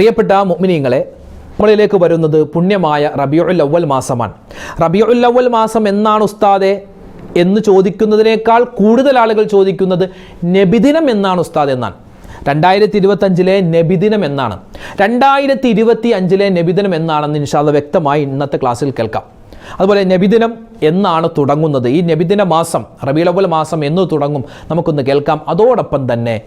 പ്രിയപ്പെട്ട മുഅ്മിനീങ്ങളെ നമ്മളിലേക്ക് വരുന്നത് പുണ്യമായ റബിയുൽ അവൽ മാസമാണ്. റബിയുൽ അവൽ മാസം എന്നാണ് ഉസ്താദെ എന്ന് ചോദിക്കുന്നതിനേക്കാൾ കൂടുതൽ ആളുകൾ ചോദിക്കുന്നത് നബിദിനം എന്നാണ് ഉസ്താദ് എന്നാണ്. രണ്ടായിരത്തി ഇരുപത്തഞ്ചിലെ നബിദിനം എന്നാണ്. രണ്ടായിരത്തി ഇരുപത്തി അഞ്ചിലെ നബിദിനം എന്നാണെന്ന് ഇൻഷാല്ല വ്യക്തമായി ഇന്നത്തെ ക്ലാസ്സിൽ കേൾക്കാം. അതുപോലെ നബിദിനം എന്നാണ് തുടങ്ങുന്നത്. ഈ നബിദിന മാസം റബിയുൽ മാസം എന്ന് തുടങ്ങും. നമുക്കൊന്ന് കേൾക്കാം. അതോടൊപ്പം തന്നെ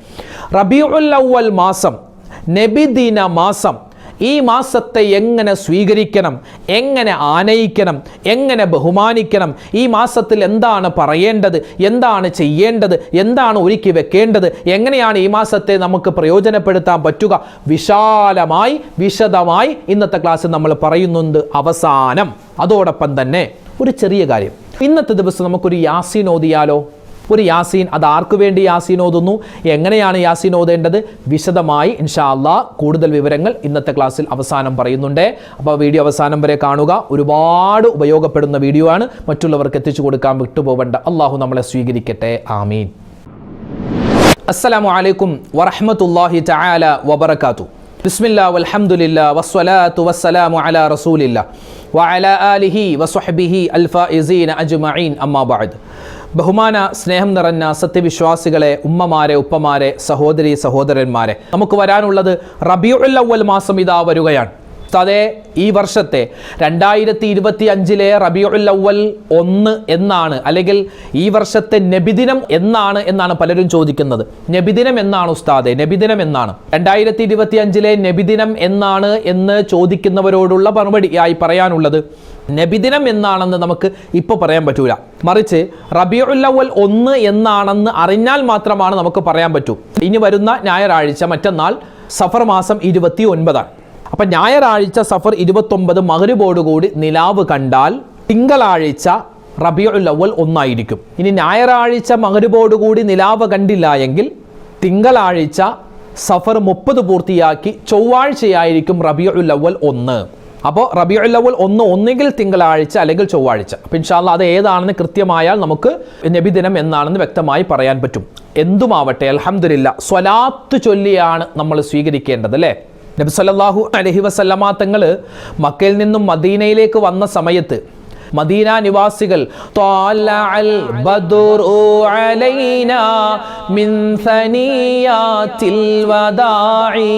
റബിയുൽ അവൽ മാസം നബിദിന മാസം ഈ മാസത്തെ എങ്ങനെ സ്വീകരിക്കണം? എങ്ങനെ ആനയിക്കണം? എങ്ങനെ ബഹുമാനിക്കണം? ഈ മാസത്തിൽ എന്താണ് പറയേണ്ടത്? എന്താണ് ചെയ്യേണ്ടത്? എന്താണ് ഒരുക്കി വെക്കേണ്ടത്? എങ്ങനെയാണ് ഈ മാസത്തെ നമുക്ക് പ്രയോജനപ്പെടുത്താൻ പറ്റുക? വിശാലമായി വിശദമായി ഇന്നത്തെ ക്ലാസ്സിൽ നമ്മൾ പറയുന്നുണ്ട് അവസാനം. അതോടൊപ്പം തന്നെ ഒരു ചെറിയ കാര്യം. ഇന്നത്തെ ദിവസം നമുക്കൊരു യാസീൻ ഓതിയാലോ? ഒരു യാസീൻ അത് ആർക്കു വേണ്ടി യാസീൻ ഓതുന്നു? എങ്ങനെയാണ് യാസീൻ ഓതേണ്ടത്? വിശദമായി ഇൻഷാ അള്ളാ കൂടുതൽ വിവരങ്ങൾ ഇന്നത്തെ ക്ലാസ്സിൽ അവസാനം പറയുന്നുണ്ട്. അപ്പോൾ വീഡിയോ അവസാനം വരെ കാണുക. ഒരുപാട് ഉപയോഗപ്പെടുന്ന വീഡിയോ ആണ്. മറ്റുള്ളവർക്ക് എത്തിച്ചു കൊടുക്കാൻ വിട്ടുപോകേണ്ട അള്ളാഹു നമ്മളെ സ്വീകരിക്കട്ടെ. ആമീൻ. അസ്സലാമു അലൈക്കും വറഹ്മത്തുള്ളാഹി തആല വബറകാതു ബിസ്മില്ലാ വസ്സലാത്തു വസ്സലാമു അലാ വഅലാ ആലിഹി അജ്മഈൻ അമ്മാ ബഹുമാന സ്നേഹം നിറഞ്ഞ സത്യവിശ്വാസികളെ ഉമ്മമാരെ ഉപ്പമാരെ സഹോദരി സഹോദരന്മാരെ നമുക്ക് വരാനുള്ളത് റബിയുൽ അവൽ മാസം ഇതാ വരികയാണ്. അതെ ഈ വർഷത്തെ രണ്ടായിരത്തി ഇരുപത്തി അഞ്ചിലെ റബിയുൽ അവൽ ഒന്ന് എന്നാണ് അല്ലെങ്കിൽ ഈ വർഷത്തെ നബിദിനം എന്നാണ് എന്നാണ് പലരും ചോദിക്കുന്നത്. നബിദിനം എന്നാണ് ഉസ്താദെ? നബിദിനം എന്നാണ്. രണ്ടായിരത്തി ഇരുപത്തി അഞ്ചിലെ നബിദിനം എന്നാണ് എന്ന് ചോദിക്കുന്നവരോടുള്ള മറുപടിയായി പറയാനുള്ളത് നബിദിനം എന്നാണെന്ന് നമുക്ക് ഇപ്പോൾ പറയാൻ പറ്റൂല. മറിച്ച് റബിയുല്ലവൽ ഒന്ന് എന്നാണെന്ന് അറിഞ്ഞാൽ മാത്രമാണ് നമുക്ക് പറയാൻ പറ്റൂ. ഇനി വരുന്ന ഞായറാഴ്ച മറ്റന്നാൾ സഫർ മാസം ഇരുപത്തി ഒൻപതാണ് അപ്പം ഞായറാഴ്ച സഫർ ഇരുപത്തൊമ്പത് മകരുബോടുകൂടി നിലാവ് കണ്ടാൽ തിങ്കളാഴ്ച റബിയുല്ലവൽ ഒന്നായിരിക്കും. ഇനി ഞായറാഴ്ച മകരുബോടുകൂടി നിലാവ് കണ്ടില്ല എങ്കിൽ തിങ്കളാഴ്ച സഫർ മുപ്പത് പൂർത്തിയാക്കി ചൊവ്വാഴ്ചയായിരിക്കും റബിയുല്ലവൽ ഒന്ന്. അപ്പോൾ റബിയുൽ അവൽ ഒന്ന് ഒന്നുകിൽ തിങ്കളാഴ്ച അല്ലെങ്കിൽ ചൊവ്വാഴ്ച. അപ്പം ഇൻഷാല്ല അത് ഏതാണെന്ന് കൃത്യമായാൽ നമുക്ക് നബിദിനം എന്നാണെന്ന് വ്യക്തമായി പറയാൻ പറ്റും. എന്തുമാവട്ടെ അലഹമില്ല സ്വലാത്ത് ചൊല്ലിയാണ് നമ്മൾ സ്വീകരിക്കേണ്ടത് അല്ലേ? നബി സല്ലല്ലാഹു അലഹി വസല്ലമ തങ്ങൾ മക്കയിൽ നിന്നും മദീനയിലേക്ക് വന്ന സമയത്ത് മദീന നിവാസികൾ ത്വാലഅൽ ബദറു അലൈനാ മിൻ സനിയാത്തിൽ വദാഇ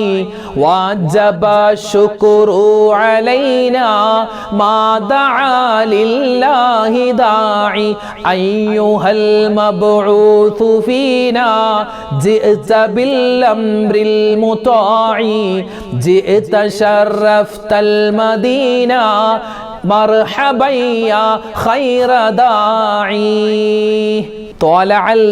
മർഹബയ്യ ഖൈറദായി തോല അൽ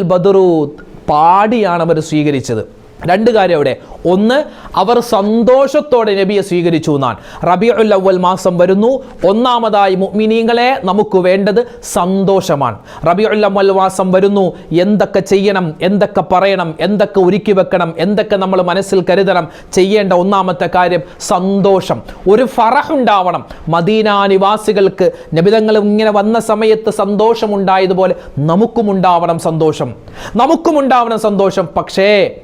പാടിയാണ് അവർ സ്വീകരിച്ചത്. രണ്ട് കാര്യം അവിടെ. ഒന്ന് അവർ സന്തോഷത്തോടെ നബിയെ സ്വീകരിച്ചു എന്നാണ്. റബിയുൽ അവൽ മാസം വരുന്നു. ഒന്നാമതായി മുഅ്മിനീങ്ങളെ നമുക്ക് വേണ്ടത് സന്തോഷമാണ്. റബിയുൽ അവൽ മാസം വരുന്നു. എന്തൊക്കെ ചെയ്യണം എന്തൊക്കെ പറയണം എന്തൊക്കെ ഒരുക്കി വെക്കണം എന്തൊക്കെ നമ്മൾ മനസ്സിൽ കരുതണം ചെയ്യേണ്ട ഒന്നാമത്തെ കാര്യം സന്തോഷം. ഒരു ഫറഹുണ്ടാവണം മദീന നിവാസികൾക്ക് നബിതങ്ങൾ ഇങ്ങനെ വന്ന സമയത്ത് സന്തോഷമുണ്ടായതുപോലെ നമുക്കും ഉണ്ടാവണം സന്തോഷം. നമുക്കും ഉണ്ടാവണം സന്തോഷം. പക്ഷേ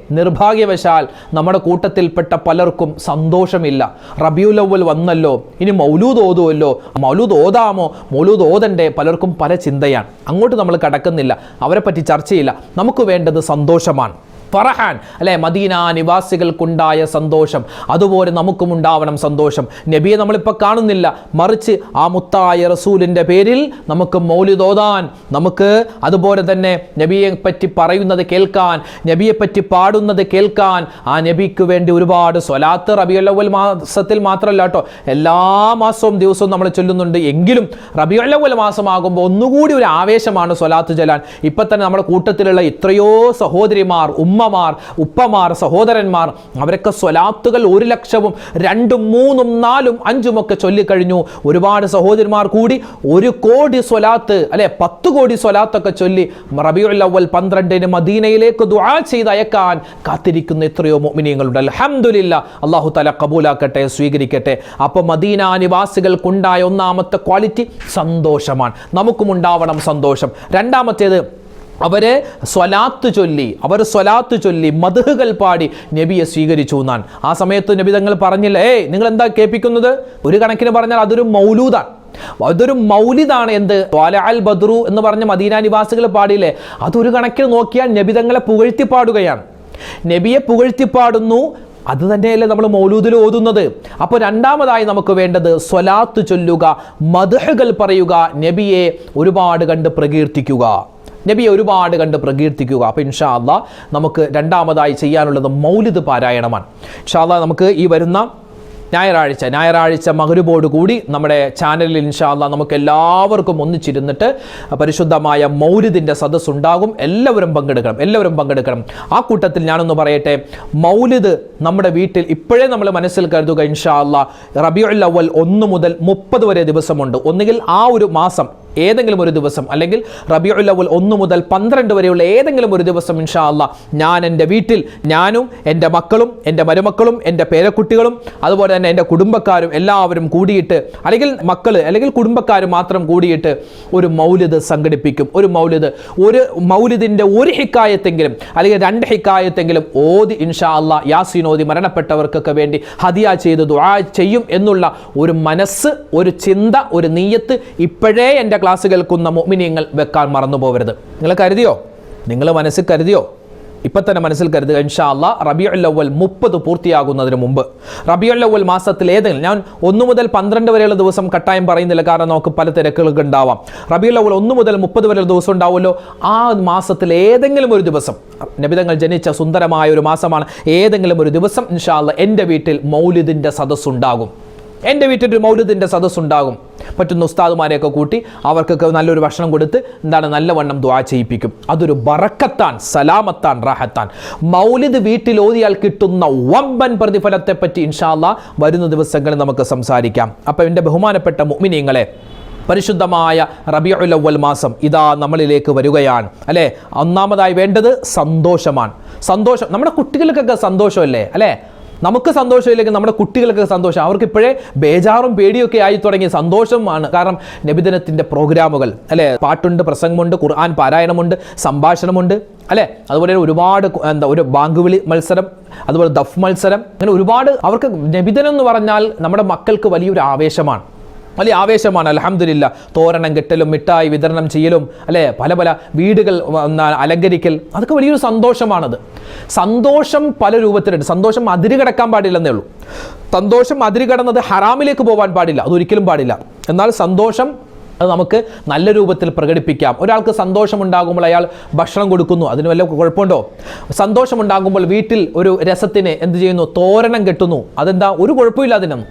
നിർഭാഗ്യവശാൽ നമ്മുടെ കൂട്ടത്തിൽപ്പെട്ട പലർക്കും സന്തോഷമില്ല. റബിയുലവൽ വന്നല്ലോ ഇനി മൗലൂദ് ഓതുമല്ലോ മൗലൂദ് ഓതാമോ? മൗലൂദ് ഓതണ്ടേ? പലർക്കും പല ചിന്തയാണ്. അങ്ങോട്ട് നമ്മൾ കടക്കുന്നില്ല. അവരെപ്പറ്റി പറ്റി ചർച്ചയില്ല. നമുക്ക് വേണ്ടത് സന്തോഷമാണ്. ഫറഹാൻ അല്ലെ മദീന നിവാസികൾക്കുണ്ടായ സന്തോഷം. അതുപോലെ നമുക്കും ഉണ്ടാവണം സന്തോഷം. നബിയെ നമ്മളിപ്പോൾ കാണുന്നില്ല. മറിച്ച് ആ മുത്തായ റസൂലിന്റെ പേരിൽ നമുക്ക് മൗലിതോതാൻ നമുക്ക് അതുപോലെ തന്നെ നബിയെ പറ്റി പറയുന്നത് കേൾക്കാൻ നബിയെ പറ്റി പാടുന്നത് കേൾക്കാൻ ആ നബിക്ക് വേണ്ടി ഒരുപാട് സ്വലാത്ത് റബിയുല്ലവൽ മാസത്തിൽ മാത്രമല്ല കേട്ടോ എല്ലാ മാസവും ദിവസവും നമ്മൾ ചൊല്ലുന്നുണ്ട്. എങ്കിലും റബിയുല്ലവൽ മാസമാകുമ്പോൾ ഒന്നുകൂടി ഒരു ആവേശമാണ് സ്വലാത്ത് ചൊല്ലാൻ. ഇപ്പം തന്നെ നമ്മുടെ കൂട്ടത്തിലുള്ള എത്രയോ സഹോദരിമാർ ഉമ്മമാർ ഉപ്പമാർ സഹോദരന്മാർ അവരൊക്കെ സ്വലാത്തുകൾ ഒരു ലക്ഷവും രണ്ടും മൂന്നും നാലും അഞ്ചും ഒക്കെ ചൊല്ലിക്കഴിഞ്ഞു. ഒരുപാട് സഹോദരന്മാർ കൂടി ഒരു കോടി സ്വലാത്ത് അല്ലെ പത്ത് കോടി സ്വലാത്തൊക്കെ ചൊല്ലി റബിയുൽ അവൽ പന്ത്രണ്ടിന് മദീനയിലേക്ക് ദുആ ചെയ്ത് അയക്കാൻ കാത്തിരിക്കുന്ന എത്രയോ മോമിനിയങ്ങളുണ്ട് അൽഹംദുലില്ല അള്ളാഹു തല കബൂലാക്കട്ടെ സ്വീകരിക്കട്ടെ. അപ്പോൾ മദീന നിവാസികൾക്കുണ്ടായ ഒന്നാമത്തെ ക്വാളിറ്റി സന്തോഷമാണ്. നമുക്കും ഉണ്ടാവണം സന്തോഷം. രണ്ടാമത്തേത് അവരെ സ്വലാത്ത് ചൊല്ലി അവർ സ്വലാത്ത് ചൊല്ലി മധുഹുകൾ പാടി നബിയെ സ്വീകരിച്ചു എന്നാണ്. ആ സമയത്ത് നബി തങ്ങൾ പറഞ്ഞില്ല ഏയ് നിങ്ങൾ എന്താ കേൾപ്പിക്കുന്നത്? ഒരു കണക്കിന് പറഞ്ഞാൽ അതൊരു മൗലൂദാണ്. അതൊരു മൗലിദാണ് എന്ത്? അൽ ബദ്രു എന്ന് പറഞ്ഞ മദീന നിവാസികൾ പാടിയില്ലേ അതൊരു കണക്കിന് നോക്കിയാൽ നബി തങ്ങളെ പുകഴ്ത്തി പാടുകയാണ്. നബിയെ പുകഴ്ത്തി പാടുന്നു അത് തന്നെയല്ലേ നമ്മൾ മൗലൂദിൽ ഓതുന്നത്. അപ്പോൾ രണ്ടാമതായി നമുക്ക് വേണ്ടത് സ്വലാത്ത് ചൊല്ലുക മധുഹകൾ പറയുക നബിയെ ഒരുപാട് കണ്ട് പ്രകീർത്തിക്കുക. നബിയെ ഒരുപാട് കണ്ട് പ്രകീർത്തിക്കുക. അപ്പോൾ ഇൻഷാ അള്ളാ നമുക്ക് രണ്ടാമതായി ചെയ്യാനുള്ളത് മൗലിദ് പാരായണമാണ്. ഇൻഷാ അള്ളാ നമുക്ക് ഈ വരുന്ന ഞായറാഴ്ച ഞായറാഴ്ച മകരുബോട് കൂടി നമ്മുടെ ചാനലിൽ ഇൻഷാല്ല നമുക്ക് എല്ലാവർക്കും ഒന്നിച്ചിരുന്നിട്ട് പരിശുദ്ധമായ മൗലിദിന്റെ ഉണ്ടാകും എല്ലാവരും പങ്കെടുക്കണം എല്ലാവരും പങ്കെടുക്കണം. ആ കൂട്ടത്തിൽ ഞാനൊന്ന് പറയട്ടെ മൗലിദ് നമ്മുടെ വീട്ടിൽ ഇപ്പോഴേ നമ്മൾ മനസ്സിൽ കരുതുക ഇൻഷാ ഇൻഷാല്ല റബിയുൽ അവൽ ഒന്ന് മുതൽ മുപ്പത് വരെ ദിവസമുണ്ട്. ഒന്നുകിൽ ആ ഒരു മാസം ഏതെങ്കിലും ഒരു ദിവസം അല്ലെങ്കിൽ റബിയുൽ അവൽ ഒന്ന് മുതൽ പന്ത്രണ്ട് വരെയുള്ള ഏതെങ്കിലും ഒരു ദിവസം ഇൻഷാ അല്ല ഞാൻ എന്റെ വീട്ടിൽ ഞാനും എന്റെ മക്കളും എന്റെ മരുമക്കളും എന്റെ പേരക്കുട്ടികളും അതുപോലെ തന്നെ എന്റെ കുടുംബക്കാരും എല്ലാവരും കൂടിയിട്ട് അല്ലെങ്കിൽ മക്കൾ അല്ലെങ്കിൽ കുടുംബക്കാർ മാത്രം കൂടിയിട്ട് ഒരു മൗലിദ് സംഘടിപ്പിക്കും. ഒരു മൗലിദ് ഒരു മൗലിദിന്റെ ഒരു ഹിക്കായത്തെങ്കിലും അല്ലെങ്കിൽ രണ്ട് ഹിക്കായത്തെങ്കിലും ഓതി ഇൻഷാ അല്ല ഓതി മരണപ്പെട്ടവർക്കൊക്കെ വേണ്ടി ഹദിയ ചെയ്ത് ദുആ ചെയ്യും എന്നുള്ള ഒരു മനസ്സ് ഒരു ചിന്ത ഒരു നീയത്ത് ഇപ്പോഴേ എന്റെ ക്ലാസ് കേൾക്കുന്ന മൊമിനിയങ്ങൾ വെക്കാൻ മറന്നു പോകരുത് നിങ്ങൾ കരുതിയോ? നിങ്ങൾ മനസ്സിൽ കരുതിയോ? ഇപ്പം തന്നെ മനസ്സിൽ കരുതുക ഇൻഷാല്ല അവൽ മുപ്പത് പൂർത്തിയാകുന്നതിന് മുമ്പ്. റബിയുൽ അവൽ മാസത്തിൽ ഏതെങ്കിലും ഞാൻ ഒന്ന് മുതൽ പന്ത്രണ്ട് വരെയുള്ള ദിവസം കട്ടായം പറയുന്നില്ല കാരണം നമുക്ക് പല തിരക്കുകൾ ഉണ്ടാവാം. റബിയുൽ അവൽ ഒന്ന് മുതൽ മുപ്പത് വരെയുള്ള ദിവസം ഉണ്ടാവുമല്ലോ ആ മാസത്തിൽ ഏതെങ്കിലും ഒരു ദിവസം. നബിതങ്ങൾ ജനിച്ച സുന്ദരമായ ഒരു മാസമാണ് ഏതെങ്കിലും ഒരു ദിവസം ഇൻഷാല്ല എന്റെ വീട്ടിൽ മൗലിദിന്റെ സദസ്സുണ്ടാകും. എന്റെ വീട്ടിൽ ഒരു മൗലിദിന്റെ സദസ്സുണ്ടാകും. പറ്റുന്ന ഉസ്താദുമാരെയൊക്കെ കൂട്ടി അവർക്കൊക്കെ നല്ലൊരു ഭക്ഷണം കൊടുത്ത് എന്താണ് നല്ലവണ്ണം ദ്വാ ചെയ്യിപ്പിക്കും. അതൊരു ബറക്കത്താൻ സലാമത്താൻ റാഹത്താൻ. മൗലിദ് വീട്ടിൽ ഓതിയാൽ കിട്ടുന്ന വമ്പൻ പ്രതിഫലത്തെപ്പറ്റി ഇൻഷാല്ല വരുന്ന ദിവസങ്ങളിൽ നമുക്ക് സംസാരിക്കാം. അപ്പം എന്റെ ബഹുമാനപ്പെട്ട മുഅ്മിനീങ്ങളെ പരിശുദ്ധമായ റബിയുലവൽ മാസം ഇതാ നമ്മളിലേക്ക് വരികയാണ്. അല്ലേ? ഒന്നാമതായി വേണ്ടത് സന്തോഷമാണ്. സന്തോഷം നമ്മുടെ കുട്ടികൾക്കൊക്കെ സന്തോഷമല്ലേ? അല്ലേ? നമുക്ക് സന്തോഷമില്ലെങ്കിൽ നമ്മുടെ കുട്ടികൾക്ക് സന്തോഷം. അവർക്ക് ഇപ്പോഴേ ബേജാറും പേടിയൊക്കെ ആയി തുടങ്ങിയ സന്തോഷമാണ്. കാരണം നബിദിനത്തിന്റെ പ്രോഗ്രാമുകൾ അല്ലേ? പാട്ടുണ്ട് പ്രസംഗമുണ്ട് ഖുർആൻ പാരായണമുണ്ട് സംഭാഷണമുണ്ട് അല്ലേ? അതുപോലെ ഒരുപാട് എന്താ ഒരു ബാങ്ക് വിളി മത്സരം അതുപോലെ ദഫ് മത്സരം. അങ്ങനെ ഒരുപാട് അവർക്ക് നബിദിനം എന്ന് പറഞ്ഞാൽ നമ്മുടെ മക്കൾക്ക് വലിയൊരു ആവേശമാണ്. വലിയ ആവേശമാണ്. അലഹമില്ല തോരണം കെട്ടലും മിഠായി വിതരണം ചെയ്യലും അല്ലേ? പല പല വീടുകൾ അലങ്കരിക്കൽ. അതൊക്കെ വലിയൊരു സന്തോഷമാണത്. സന്തോഷം പല രൂപത്തിലുണ്ട്. സന്തോഷം അതിര് കിടക്കാൻ പാടില്ലെന്നേ ഉള്ളൂ. സന്തോഷം അതിര് കടന്നത് ഹറാമിലേക്ക് പോകാൻ പാടില്ല. അതൊരിക്കലും പാടില്ല. എന്നാൽ സന്തോഷം അത് നമുക്ക് നല്ല രൂപത്തിൽ പ്രകടിപ്പിക്കാം. ഒരാൾക്ക് സന്തോഷമുണ്ടാകുമ്പോൾ അയാൾ ഭക്ഷണം കൊടുക്കുന്നു. അതിന് വല്ല കുഴപ്പമുണ്ടോ? സന്തോഷമുണ്ടാകുമ്പോൾ വീട്ടിൽ ഒരു രസത്തിന് എന്ത് ചെയ്യുന്നു? തോരണം കെട്ടുന്നു. അതെന്താ? ഒരു കുഴപ്പമില്ല അതിനൊന്നും.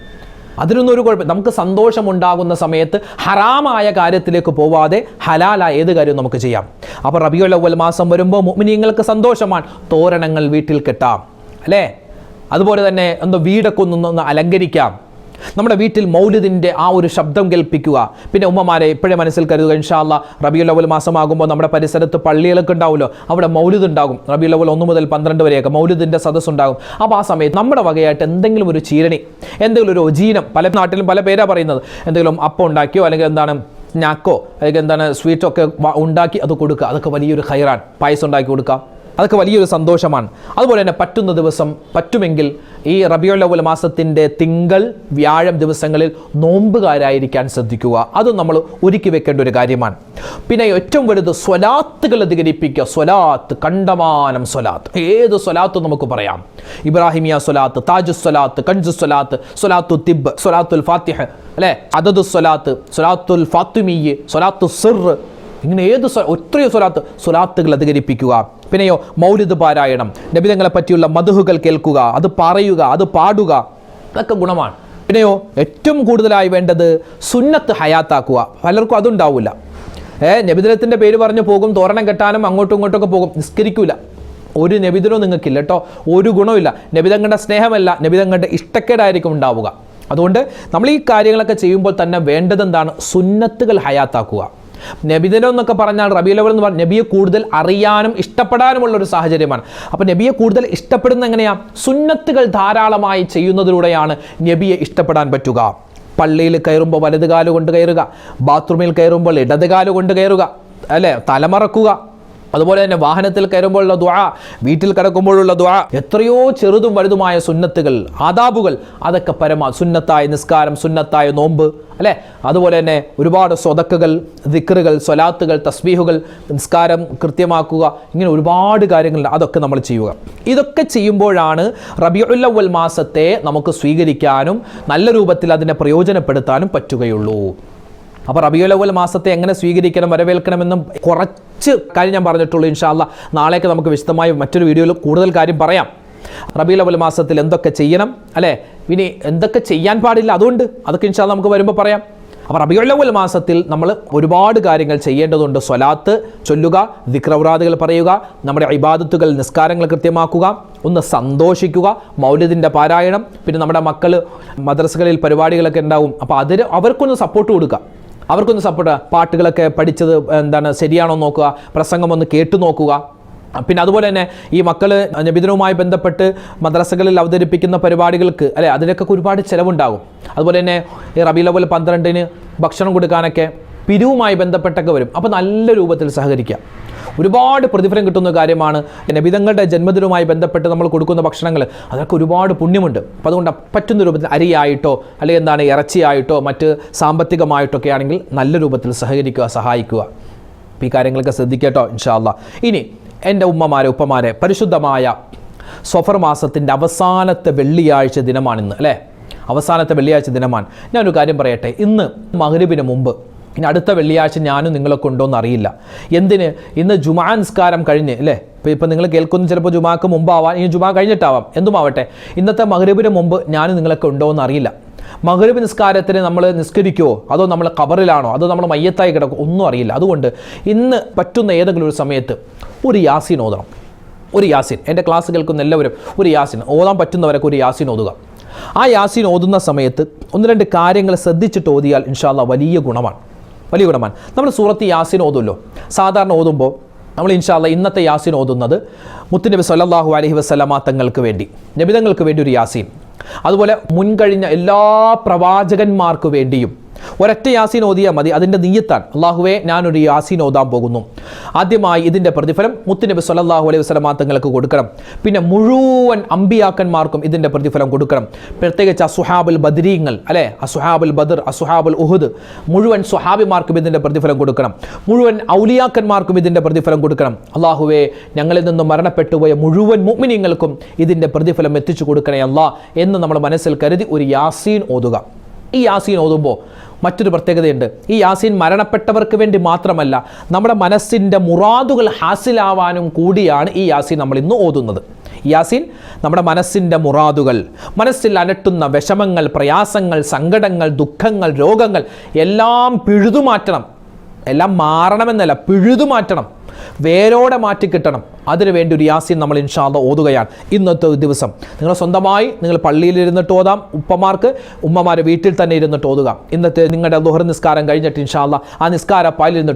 അതിനൊന്നും ഒരു കുഴപ്പം നമുക്ക് സന്തോഷമുണ്ടാകുന്ന സമയത്ത് ഹറാമായ കാര്യത്തിലേക്ക് പോവാതെ ഹലാലായ ഏത് കാര്യവും നമുക്ക് ചെയ്യാം. അപ്പോൾ റബിയുൽ അവൽ മാസം വരുമ്പോൾ മുഅ്മിനീങ്ങൾക്ക് സന്തോഷമാണ്. തോരണങ്ങൾ വീട്ടിൽ കെട്ടാം. അല്ലേ? അതുപോലെ തന്നെ എന്തോ വീടൊക്കെ ഒന്ന് അലങ്കരിക്കാം. നമ്മുടെ വീട്ടിൽ മൗലിദിന്റെ ആ ഒരു ശബ്ദം കേൾപ്പിക്കുക. പിന്നെ ഉമ്മമാരെ ഇപ്പോഴേ മനസ്സിൽ കരുതുക ഇൻഷാല്ല റബിയുൽ അവൽ മാസമാകുമ്പോൾ നമ്മുടെ പരിസരത്ത് പള്ളികളൊക്കെ ഉണ്ടാവുമല്ലോ അവിടെ മൗലിദ് ഉണ്ടാകും. റബിയുൽ അവൽ ഒന്ന് മുതൽ പന്ത്രണ്ട് വരെയൊക്കെ മൗലിദിന്റെ സദസ് ഉണ്ടാകും അപ്പോൾ ആ സമയത്ത് നമ്മുടെ വകയായിട്ട് എന്തെങ്കിലും ഒരു ചീരണി എന്തെങ്കിലും ഒരു ഒജീനം പല നാട്ടിലും പല പേരാ പറയുന്നത്. എന്തെങ്കിലും അപ്പം ഉണ്ടാക്കിയോ അല്ലെങ്കിൽ എന്താണ് സ്നാക്കോ അല്ലെങ്കിൽ എന്താണ് സ്വീറ്റോ ഒക്കെ ഉണ്ടാക്കി അത് കൊടുക്കുക. അതൊക്കെ വലിയൊരു ഹൈറാൻ പായസം ഉണ്ടാക്കി കൊടുക്കുക. അതൊക്കെ വലിയൊരു സന്തോഷമാണ്. അതുപോലെ തന്നെ പറ്റുന്ന ദിവസം പറ്റുമെങ്കിൽ ഈ റബിയുൽ അവൽ മാസത്തിന്റെ തിങ്കൾ വ്യാഴം ദിവസങ്ങളിൽ നോമ്പുകാരായിരിക്കാൻ ശ്രദ്ധിക്കുക. അതും നമ്മൾ ഒരുക്കി വെക്കേണ്ട ഒരു കാര്യമാണ്. പിന്നെ ഏറ്റവും വലുത് സ്വലാത്തുകൾ അധികരിപ്പിക്കുക. സ്വലാത്ത് കണ്ടമാനം സ്വലാത്ത്. ഏത് സ്വലാത്ത് നമുക്ക് പറയാം. ഇബ്രാഹിമിയ സ്വലാത്ത് താജു സ്വലാത്ത് കൺജു സ്വലാത്ത് സ്വലാത്തു തിബ് സ്വലാത്തുൽ ഫാത്തിഹ് അല്ലേ? അതദു സ്വലാത്ത് സ്വലാത്തുൽ ഫാത്തുമിയ് സ്വലാത്തു സിർ ഇങ്ങനെ ഏത് ഒത്രയോ സ്വലാത്ത് സ്വലാത്തുകൾ അധികരിപ്പിക്കുക. പിന്നെയോ മൗലിദ് പാരായണം. നബിതങ്ങളെ പറ്റിയുള്ള മധുഹുകൾ കേൾക്കുക. അത് പറയുക അത് പാടുക. അതൊക്കെ ഗുണമാണ്. പിന്നെയോ ഏറ്റവും കൂടുതലായി വേണ്ടത് സുന്നത്ത് ഹയാത്താക്കുക. പലർക്കും അതുണ്ടാവില്ല ഏ നബിദിനത്തിന്റെ പേര് പറഞ്ഞു പോകും തോരണം കെട്ടാനും അങ്ങോട്ടും ഇങ്ങോട്ടൊക്കെ പോകും. നിസ്കരിക്കൂല. ഒരു നബിദിനവും നിങ്ങൾക്കില്ല കേട്ടോ. ഒരു ഗുണമില്ല നബിതങ്ങളുടെ സ്നേഹമല്ല നബിതങ്ങളുടെ ഇഷ്ടക്കേടായിരിക്കും ഉണ്ടാവുക. അതുകൊണ്ട് നമ്മൾ ഈ കാര്യങ്ങളൊക്കെ ചെയ്യുമ്പോൾ തന്നെ വേണ്ടത് എന്താണ്? സുന്നത്തുകൾ ഹയാത്താക്കുക. നബിദിനം എന്നൊക്കെ പറഞ്ഞാൽ റബി ലവൽ എന്ന് പറഞ്ഞാൽ നബിയെ കൂടുതൽ അറിയാനും ഇഷ്ടപ്പെടാനുമുള്ള ഒരു സാഹചര്യമാണ്. അപ്പോൾ നബിയെ കൂടുതൽ ഇഷ്ടപ്പെടുന്ന എങ്ങനെയാ? സുന്നത്തുകൾ ധാരാളമായി ചെയ്യുന്നതിലൂടെയാണ് നബിയെ ഇഷ്ടപ്പെടാൻ പറ്റുക. പള്ളിയിൽ കയറുമ്പോൾ വലതുകാലുകൊണ്ട് കാൽ കൊണ്ട് കയറുക ബാത്റൂമിൽ കയറുമ്പോൾ ഇടതുകാലുകൊണ്ട് കാൽ കൊണ്ട് കയറുക അല്ലേ? തലമറക്കുക. അതുപോലെ തന്നെ വാഹനത്തിൽ കയറുമ്പോഴുള്ള ദ്വാ വീട്ടിൽ കിടക്കുമ്പോഴുള്ള ദ്വാ എത്രയോ ചെറുതും വലുതുമായ സുന്നത്തുകൾ ആദാബുകൾ അതൊക്കെ പരമ സുന്നത്തായ നിസ്കാരം സുന്നത്തായ നോമ്പ് അല്ലേ? അതുപോലെ തന്നെ ഒരുപാട് സ്വതക്കുകൾ ദിക്റുകൾ സ്വലാത്തുകൾ തസ്ബീഹുകൾ നിസ്കാരം കൃത്യമാക്കുക ഇങ്ങനെ ഒരുപാട് കാര്യങ്ങളുണ്ട് അതൊക്കെ നമ്മൾ ചെയ്യുക. ഇതൊക്കെ ചെയ്യുമ്പോഴാണ് റബിയുല്ലവൽ മാസത്തെ നമുക്ക് സ്വീകരിക്കാനും നല്ല രൂപത്തിൽ അതിനെ പ്രയോജനപ്പെടുത്താനും പറ്റുകയുള്ളൂ. അപ്പോൾ റബിയുലവൽ മാസത്തെ എങ്ങനെ സ്വീകരിക്കണം വരവേൽക്കണമെന്നും കുറച്ച് കാര്യം ഞാൻ പറഞ്ഞിട്ടുള്ളൂ ഇൻഷാല്ല നാളേക്ക് നമുക്ക് വിശദമായി മറ്റൊരു വീഡിയോയിൽ കൂടുതൽ കാര്യം പറയാം. റബിയുലവൽ മാസത്തിൽ എന്തൊക്കെ ചെയ്യണം അല്ലേ? ഇനി എന്തൊക്കെ ചെയ്യാൻ പാടില്ല അതുകൊണ്ട് അതൊക്കെ ഇൻഷാല്ല നമുക്ക് വരുമ്പോൾ പറയാം. അപ്പോൾ റബിയുള്ളവൽ മാസത്തിൽ നമ്മൾ ഒരുപാട് കാര്യങ്ങൾ ചെയ്യേണ്ടതുണ്ട്. സ്വലാത്ത് ചൊല്ലുക ദിക്രൗറാദുകൾ പറയുക നമ്മുടെ ഇബാദത്തുകൾ നിസ്കാരങ്ങൾ കൃത്യമാക്കുക ഒന്ന് സന്തോഷിക്കുക മൗല്യത്തിന്റെ പാരായണം പിന്നെ നമ്മുടെ മക്കൾ മദ്രസകളിൽ പരിപാടികളൊക്കെ ഉണ്ടാവും. അപ്പോൾ അതിന് അവർക്കൊന്ന് സപ്പോർട്ട് കൊടുക്കുക. അവർക്കൊന്ന് സപ്പോർട്ട് പാട്ടുകളൊക്കെ പഠിച്ചത് എന്താണ് ശരിയാണോ നോക്കുക. പ്രസംഗം ഒന്ന് കേട്ടു നോക്കുക. പിന്നെ അതുപോലെ തന്നെ ഈ മക്കൾ നബിദിനവുമായി ബന്ധപ്പെട്ട് മദ്രസകളിൽ അവതരിപ്പിക്കുന്ന പരിപാടികൾക്ക് അല്ലെ അതിനൊക്കെ ഒരുപാട് ചിലവുണ്ടാകും. അതുപോലെ തന്നെ ഈ റബി ലവൽ പന്ത്രണ്ടിന് ഭക്ഷണം കൊടുക്കാനൊക്കെ പിരിവുമായി ബന്ധപ്പെട്ടൊക്കെ വരും. അപ്പോൾ നല്ല രൂപത്തിൽ സഹകരിക്കുക. ഒരുപാട് പ്രതിഫലം കിട്ടുന്ന കാര്യമാണ്. നബിതങ്ങളുടെ ജന്മദിനവുമായി ബന്ധപ്പെട്ട് നമ്മൾ കൊടുക്കുന്ന ഭക്ഷണങ്ങൾ അതൊക്കെ ഒരുപാട് പുണ്യമുണ്ട്. അപ്പോൾ അതുകൊണ്ട് പറ്റുന്ന രൂപത്തിൽ അരിയായിട്ടോ അല്ലെങ്കിൽ എന്താണ് ഇറച്ചിയായിട്ടോ മറ്റ് സാമ്പത്തികമായിട്ടൊക്കെ ആണെങ്കിൽ നല്ല രൂപത്തിൽ സഹകരിക്കുക സഹായിക്കുക. അപ്പോൾ ഈ കാര്യങ്ങളൊക്കെ ശ്രദ്ധിക്കട്ടോ ഇൻഷാല്ല ഇനി എന്റെ ഉമ്മമാരെ ഉപ്പമാരെ പരിശുദ്ധമായ സ്വഫർ മാസത്തിന്റെ അവസാനത്തെ വെള്ളിയാഴ്ച ദിനമാണിന്ന് അല്ലേ? അവസാനത്തെ വെള്ളിയാഴ്ച ദിനമാണ്. ഞാനൊരു കാര്യം പറയട്ടെ ഇന്ന് മഹരിബിന് മുമ്പ് ഇനി അടുത്ത വെള്ളിയാഴ്ച ഞാനും നിങ്ങളൊക്കെ ഉണ്ടോ എന്നറിയില്ല എന്തിന്? ഇന്ന് ജുമാ നിസ്കാരം കഴിഞ്ഞ് അല്ലേ? ഇപ്പോൾ ഇപ്പം നിങ്ങൾ കേൾക്കുന്ന ചിലപ്പോൾ ജുമാക്ക് മുമ്പാവാം ഇനി ജുമാ കഴിഞ്ഞിട്ടാവാം. എന്തുമാവട്ടെ ഇന്നത്തെ മകരൂപിന് മുമ്പ് ഞാനും നിങ്ങളൊക്കെ ഉണ്ടോ അറിയില്ല. മകരബ് നിസ്കാരത്തിന് നമ്മൾ നിസ്കരിക്കുമോ അതോ നമ്മൾ കബറിലാണോ അതോ നമ്മൾ മയ്യത്തായി കിടക്കുമോ ഒന്നും അറിയില്ല. അതുകൊണ്ട് ഇന്ന് പറ്റുന്ന ഏതെങ്കിലും ഒരു സമയത്ത് ഒരു യാസീൻ ഓതണം. ഒരു യാസീൻ. എന്റെ ക്ലാസ് കേൾക്കുന്ന എല്ലാവരും ഒരു യാസീൻ. ഓതാൻ പറ്റുന്നവരൊക്കെ ഒരു യാസീൻ ഓതുക. ആ യാസീൻ ഓതുന്ന സമയത്ത് ഒന്ന് രണ്ട് കാര്യങ്ങൾ ശ്രദ്ധിച്ചിട്ട് ഓതിയാൽ ഇൻഷാല്ല വലിയ ഗുണമാണ്. വലിയ ഗുണമാണ് നമ്മൾ സൂറത്ത് യാസിൻ ഓതുമല്ലോ സാധാരണ ഓതുമ്പോൾ നമ്മൾ ഇൻഷാല്ല ഇന്നത്തെ യാസിൻ ഓതുന്നത് മുത്തുനബി സല്ലാഹു അലൈഹി വസല്ലമ തങ്ങൾക്ക് വേണ്ടി നബിതങ്ങൾക്ക് വേണ്ടി ഒരു യാസീൻ. അതുപോലെ മുൻകഴിഞ്ഞ എല്ലാ പ്രവാചകന്മാർക്ക് വേണ്ടിയും ഒരൊറ്റ യാസീൻ ഓതിയാൽ മതി. അതിന്റെ നീയത്താണ്. അള്ളാഹുവെ ഞാനൊരു യാസീൻ ഓതാൻ പോകുന്നു. ആദ്യമായി ഇതിന്റെ പ്രതിഫലം മുത്തുനബി സല്ലല്ലാഹു അലൈഹി വസല്ലമ തങ്ങൾക്ക് കൊടുക്കണം. പിന്നെ മുഴുവൻ അമ്പിയാക്കന്മാർക്കും ഇതിന്റെ പ്രതിഫലം കൊടുക്കണം. പ്രത്യേകിച്ച് അസുഹാബുൽ ബദരീങ്ങൾ അല്ലേ? അസുഹാബുൽ ബദർ അസുഹാബുൽ ഉഹുദ്. മുഴുവൻ സുഹാബിമാർക്കും ഇതിന്റെ പ്രതിഫലം കൊടുക്കണം. മുഴുവൻ ഔലിയാക്കന്മാർക്കും ഇതിന്റെ പ്രതിഫലം കൊടുക്കണം. അള്ളാഹുവെ ഞങ്ങളിൽ നിന്നും മരണപ്പെട്ടുപോയ മുഴുവൻ മുഗ്മിനിങ്ങൾക്കും ഇതിന്റെ പ്രതിഫലം എത്തിച്ചു കൊടുക്കണേ അല്ലാ എന്ന് നമ്മൾ മനസ്സിൽ കരുതി ഒരു യാസീൻ ഓതുക. ഈ യാസീൻ ഓതുമ്പോൾ മറ്റൊരു പ്രത്യേകതയുണ്ട്. ഈ യാസീൻ മരണപ്പെട്ടവർക്ക് വേണ്ടി മാത്രമല്ല നമ്മുടെ മനസ്സിന്റെ മുറാദുകൾ ഹാസിലാവാനും കൂടിയാണ് ഈ യാസീൻ നമ്മൾ ഇന്ന് ഓതുന്നത്. യാസീൻ നമ്മുടെ മനസ്സിന്റെ മുറാദുകൾ മനസ്സിൽ അലട്ടുന്ന വിഷമങ്ങൾ പ്രയാസങ്ങൾ സങ്കടങ്ങൾ ദുഃഖങ്ങൾ രോഗങ്ങൾ എല്ലാം പിഴുതുമാറ്റണം എല്ലാം മാറണമെന്നല്ല പിഴുതു മാറ്റണം. വേരോടെ മാറ്റി കിട്ടണം. അതിനുവേണ്ടി ഒരു യാസീൻ നമ്മൾ ഇൻഷാല്ല ഓതുകയാണ്. ഇന്നത്തെ ദിവസം. നിങ്ങൾ സ്വന്തമായി നിങ്ങൾ പള്ളിയിൽ ഇരുന്നിട്ട് ഓതാം. ഉപ്പമാർക്ക് ഉമ്മമാരെ വീട്ടിൽ തന്നെ ഇരുന്നിട്ട് ഓതുക. ഇന്നത്തെ നിങ്ങളുടെ ദുഹർ നിസ്കാരം കഴിഞ്ഞിട്ട് ഇൻഷാല്ല ആ നിസ്കാര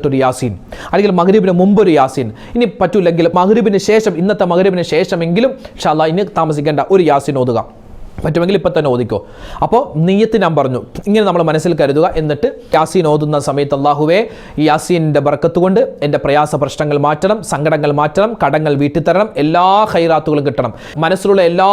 ഒരു യാസീൻ. അല്ലെങ്കിൽ മഹരീബിന് ഒരു യാസീൻ. ഇനി പറ്റൂല്ലെങ്കിൽ മഹരീബിന് ശേഷം ഇന്നത്തെ മഹരീബിന് ശേഷമെങ്കിലും ഇൻഷാല്ല ഇനി താമസിക്കേണ്ട ഒരു യാസീൻ ഓതുക. പറ്റുമെങ്കിൽ ഇപ്പം തന്നെ ഓദിക്കോ അപ്പോൾ നീയത്ത് ഞാൻ പറഞ്ഞു ഇങ്ങനെ നമ്മൾ മനസ്സിൽ കരുതുക. എന്നിട്ട് യാസീൻ ഓതുന്ന സമയത്ത് അള്ളാഹുവേ ഈ യാസീന്റെ ബർക്കത്ത് കൊണ്ട് എന്റെ പ്രയാസ പ്രശ്നങ്ങൾ മാറ്റണം സങ്കടങ്ങൾ മാറ്റണം കടങ്ങൾ വീട്ടിൽ തരണം എല്ലാ ഹൈറാത്തുകളും കിട്ടണം. മനസ്സിലുള്ള എല്ലാ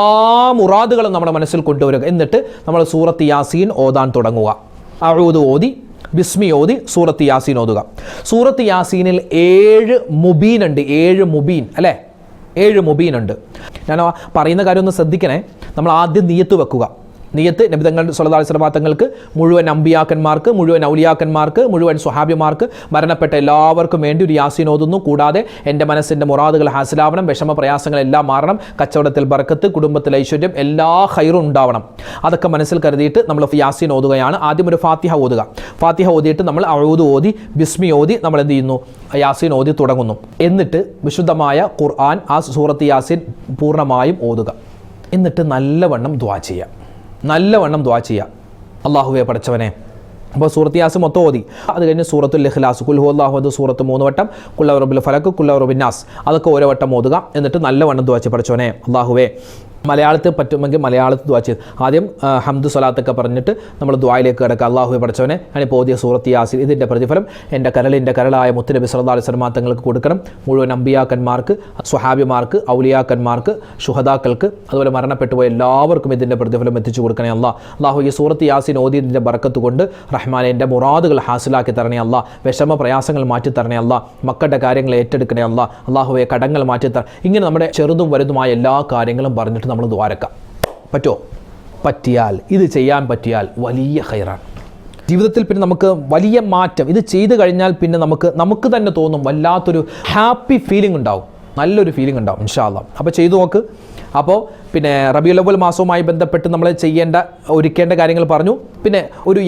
മുറാദുകളും നമ്മുടെ മനസ്സിൽ കൊണ്ടുവരിക. എന്നിട്ട് നമ്മൾ സൂറത്ത് യാസീൻ ഓതാൻ തുടങ്ങുക. അഴുത് ഓതി ബിസ്മി ഓതി സൂറത്ത് യാസീൻ ഓതുക. സൂറത്ത് യാസീനിൽ ഏഴ് മുബീൻ ഉണ്ട്. ഏഴ് മുബീൻ അല്ലേ? ഏഴ് മുബീൻ ഉണ്ട്. ഞാൻ പറയുന്ന കാര്യം ഒന്ന് ശ്രദ്ധിക്കണേ. നമ്മൾ ആദ്യം നീയത്ത് വെക്കുക. നീയത്ത് നബിതങ്ങൾ സുലതാ തങ്ങൾക്ക് മുഴുവൻ അമ്പിയാക്കന്മാർക്ക് മുഴുവൻ ഔലിയാക്കന്മാർക്ക് മുഴുവൻ സ്വഹാബിമാർക്ക് മരണപ്പെട്ട എല്ലാവർക്കും വേണ്ടി ഒരു യാസീൻ ഓതുന്നു. കൂടാതെ എന്റെ മനസ്സിന്റെ മുറാദുകൾ ഹാസിലാവണം വിഷമ പ്രയാസങ്ങളെല്ലാം മാറണം കച്ചവടത്തിൽ ബർക്കത്ത് കുടുംബത്തിൽ ഐശ്വര്യം എല്ലാ ഹൈറും ഉണ്ടാവണം. അതൊക്കെ മനസ്സിൽ കരുതിയിട്ട് നമ്മൾ യാസീൻ ഓതുകയാണ്. ആദ്യം ഒരു ഫാത്തിഹ ഓതുക. ഫാത്തിഹ ഓതിയിട്ട് നമ്മൾ അഴുത് ഓതി ബിസ്മി ഓതി നമ്മൾ എന്ത് ചെയ്യുന്നു? യാസീൻ ഓതി തുടങ്ങുന്നു. എന്നിട്ട് വിശുദ്ധമായ ഖുർആൻ ആ സൂറത്ത് യാസീൻ പൂർണമായും ഓതുക. എന്നിട്ട് നല്ലവണ്ണം ദ്വാ ചെയ്യുക നല്ലവണ്ണം ദ്വാ ചെയ്യുക അള്ളാഹുവെ പഠിച്ചവനെ അപ്പോൾ സൂറത്ത് യാസ് മൊത്തം ഓതി. അത് കഴിഞ്ഞ് സൂറത്തുൽ ലഹ്ലാസ് കുൽഹു അള്ളാഹുദ് സൂറത്ത് മൂന്ന് വട്ടം കുല്ലവറബുൽ ഫലക്ക് കുല്ലവറബിൻ നാസ് അതൊക്കെ ഓരോ വട്ടം ഓതുക എന്നിട്ട് നല്ലവണ്ണം ദ്വാ പഠിച്ചോനെ അള്ളാഹുവേ മലയാളത്തിൽ പറ്റുമെങ്കിൽ മലയാളത്തിൽ ദ്വാ ചെയ്ത് ആദ്യം ഹംദു സ്വലാത്തൊക്കെ പറഞ്ഞിട്ട് നമ്മൾ ദ്വായിലേക്ക് കിടക്കുക. അള്ളാഹു പഠിച്ചവനെ ഞാനിപ്പോൾ ഓതിയ സൂറത്ത് യാസിൽ ഇതിന്റെ പ്രതിഫലം എന്റെ കരളിന്റെ കരളായ മുത്തുനബി സല്ലല്ലാഹു അലൈഹി തങ്ങൾക്ക് കൊടുക്കണം. മുഴുവൻ അമ്പിയാക്കന്മാർക്ക് സ്വഹാബിമാർക്ക് ഔലിയാക്കന്മാർക്ക് ഷുഹദാക്കൾക്ക് അതുപോലെ മരണപ്പെട്ടുപോയ എല്ലാവർക്കും ഇതിന്റെ പ്രതിഫലം എത്തിച്ചു കൊടുക്കണേ അല്ല അള്ളാഹു ഈ സൂറത്ത് യാസിൻ ഓതിയതിന്റെ ബറക്കത്ത് കൊണ്ട് റഹ്മാനെ എന്റെ മുറാദുകൾ ഹാസിലാക്കി തരണേ അല്ല വിഷമ പ്രയാസങ്ങൾ മാറ്റി തരണേ അല്ല മക്കളുടെ കാര്യങ്ങൾ ഏറ്റെടുക്കണേ അല്ല അള്ളാഹുവെ കടങ്ങൾ മാറ്റി തര. ഇങ്ങനെ നമ്മുടെ ചെറുതും വലുതുമായ എല്ലാ കാര്യങ്ങളും പറഞ്ഞിട്ട് നമ്മൾ ദ്വാരക്കാം. പറ്റോ പറ്റിയാൽ ഇത് ചെയ്യാൻ പറ്റിയാൽ വലിയ ഹൈറാണ് ജീവിതത്തിൽ പിന്നെ നമുക്ക് വലിയ മാറ്റം. ഇത് ചെയ്തു കഴിഞ്ഞാൽ പിന്നെ നമുക്ക് നമുക്ക് തന്നെ തോന്നും വല്ലാത്തൊരു ഹാപ്പി ഫീലിംഗ് ഉണ്ടാവും. നല്ലൊരു ഫീലിംഗ് ഉണ്ടാവും ഇൻഷാല്ല അപ്പോൾ ചെയ്തു നോക്ക്. അപ്പോൾ പിന്നെ റബിയുലവൽ മാസവുമായി ബന്ധപ്പെട്ട് നമ്മൾ ചെയ്യേണ്ട ഒരുക്കേണ്ട കാര്യങ്ങൾ പറഞ്ഞു. പിന്നെ ഒരു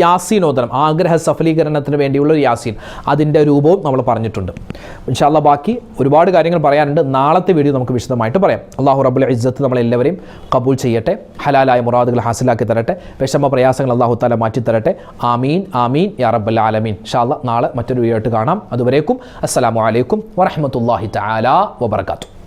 ഓതണം ആഗ്രഹ സഫലീകരണത്തിന് വേണ്ടിയുള്ള ഒരു യാസീൻ. അതിന്റെ രൂപവും നമ്മൾ പറഞ്ഞിട്ടുണ്ട്. ഇൻഷാല്ല ബാക്കി ഒരുപാട് കാര്യങ്ങൾ പറയാനുണ്ട്. നാളത്തെ വീഡിയോ നമുക്ക് വിശദമായിട്ട് പറയാം. അള്ളാഹു റബുൽ ഇജ്ജത്ത് നമ്മളെല്ലാവരെയും കബൂൽ ചെയ്യട്ടെ. ഹലാലായ മുറാദുകൾ ഹാസിലാക്കി തരട്ടെ. വിഷമ പ്രയാസങ്ങൾ അള്ളാഹു താല മാറ്റി തരട്ടെ ആമീൻ ആമീൻ യാ റബ്ബൽ ആലമീൻ. ഇൻഷാല്ല നാളെ മറ്റൊരു വീഡിയോ ആയിട്ട് കാണാം. അതുവരേക്കും അസ്സലാമു അലൈക്കും വറഹമത്തല്ലാഹി തആല വബറകാതുഹു.